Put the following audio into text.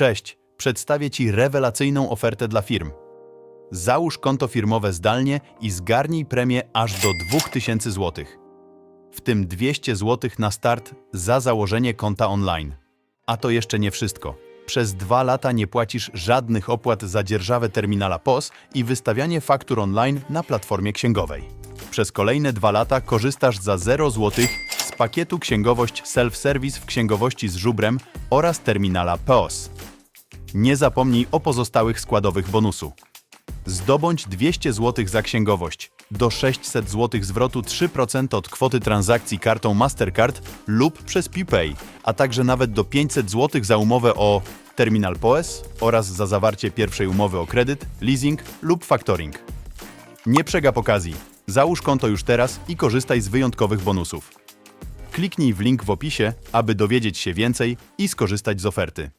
Cześć, przedstawię Ci rewelacyjną ofertę dla firm. Załóż konto firmowe zdalnie i zgarnij premię aż do 2000 zł. W tym 200 zł na start za założenie konta online. A to jeszcze nie wszystko. Przez dwa lata nie płacisz żadnych opłat za dzierżawę terminala POS i wystawianie faktur online na platformie księgowej. Przez kolejne dwa lata korzystasz za 0 zł pakietu księgowość self-service w księgowości z żubrem oraz terminala POS. Nie zapomnij o pozostałych składowych bonusu. Zdobądź 200 zł za księgowość, do 600 zł zwrotu 3% od kwoty transakcji kartą Mastercard lub przez PPay, a także nawet do 500 zł za umowę o terminal POS oraz za zawarcie pierwszej umowy o kredyt, leasing lub factoring. Nie przegap okazji. Załóż konto już teraz i korzystaj z wyjątkowych bonusów. Kliknij w link w opisie, aby dowiedzieć się więcej i skorzystać z oferty.